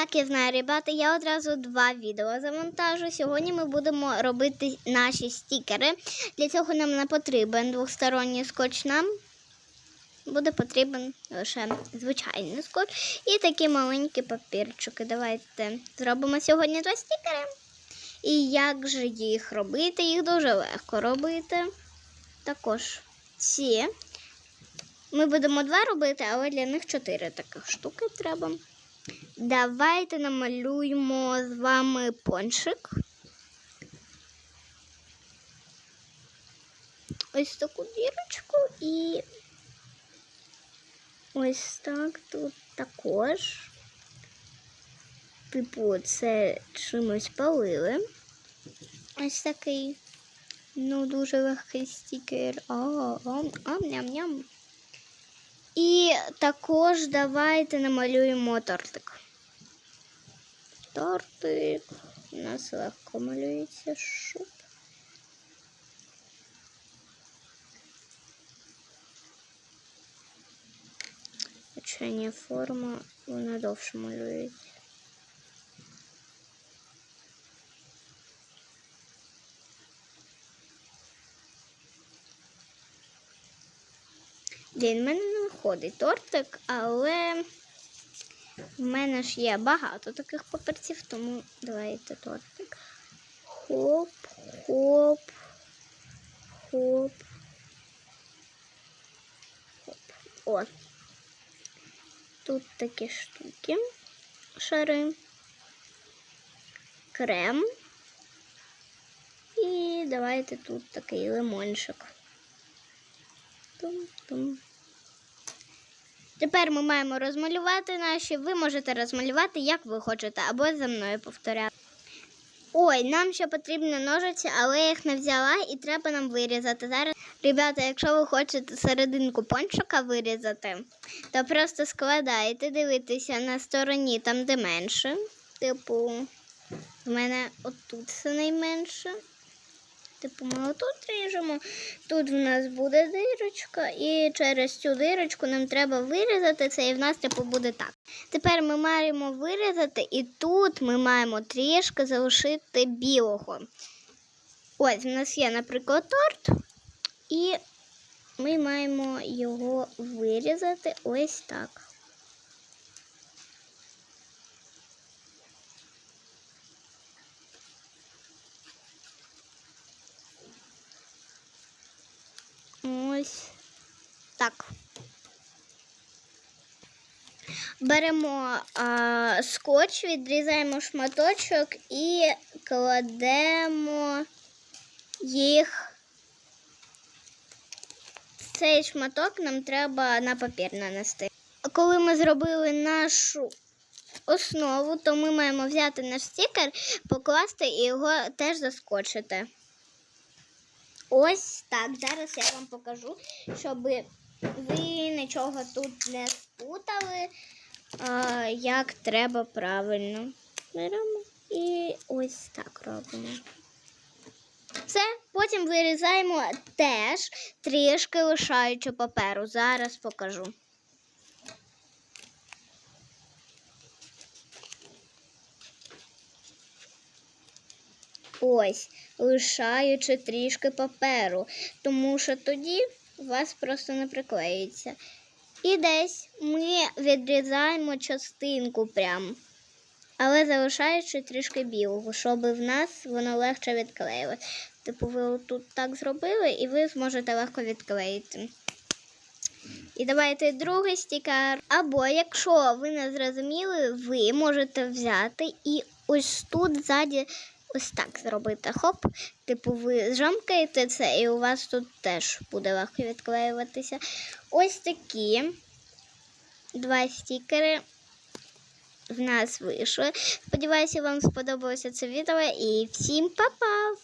Так, я знаю, ребята, я одразу два відео завантажу. Сьогодні ми будемо робити наші стікери. Для цього нам не потрібен двосторонній скотч. Нам буде потрібен лише звичайний скотч і такі маленькі папірчики. Давайте зробимо сьогодні два стікери. І як же їх робити? Їх дуже легко робити. Також ці. Ми будемо два робити, але для них чотири таких штуки треба. Давайте намалюємо з вами пончик. Ось таку дірочку і ось так тут також. Типу, це чимось палили. Ось такий, ну, дуже легкий стікер. А, ам, ам, ням-ням. І також давайте намалюємо тортик. Тортик. У нас легко малюється шуп. Очення форма, вона довше малюється. Він в мене не виходить тортик, але в мене ж є багато таких папірців, тому давайте тортик. Хоп, хоп, хоп. Хоп. О. Тут такі штуки, шари, крем. І давайте тут такий лимончик. Тум-тум. Тепер ми маємо розмалювати наші. Ви можете розмалювати, як ви хочете, або за мною повторяти. Ой, нам ще потрібні ножиці, але я їх не взяла і треба нам вирізати. Зараз, ребята, якщо ви хочете серединку пончика вирізати, то просто складаєте, дивитеся на стороні там, де менше. Типу, в мене отут все найменше. Типу, ми отут ріжемо. Тут в нас буде дирочка, і через цю дирочку нам треба вирізати це, і в нас типу буде так. Тепер ми маємо вирізати, і тут ми маємо трішки залишити білого. Ось в нас є, наприклад, торт, і ми маємо його вирізати ось так. Ось так. Беремо а, скотч, відрізаємо шматочок і кладемо їх. Цей шматок нам треба на папір нанести. Коли ми зробили нашу основу, то ми маємо взяти наш стікер, покласти і його теж заскочити. Ось так. Зараз я вам покажу, щоб ви нічого тут не спутали, як треба правильно. Беремо і ось так робимо. Все, потім вирізаємо теж трішки лишаючи паперу. Зараз покажу. Ось, лишаючи трішки паперу, тому що тоді у вас просто не приклеїться. І десь ми відрізаємо частинку прям, але залишаючи трішки білого, щоб в нас воно легше відклеїлося. Типу, ви тут так зробили, і ви зможете легко відклеїти. І давайте другий стікер. Або, якщо ви не зрозуміли, ви можете взяти і ось тут ззаді ось так зробити. Хоп. Типу, ви жамкаєте це, і у вас тут теж буде легко відклеюватися. Ось такі два стікери в нас вийшли. Сподіваюся, вам сподобалося це відео. І всім па-па!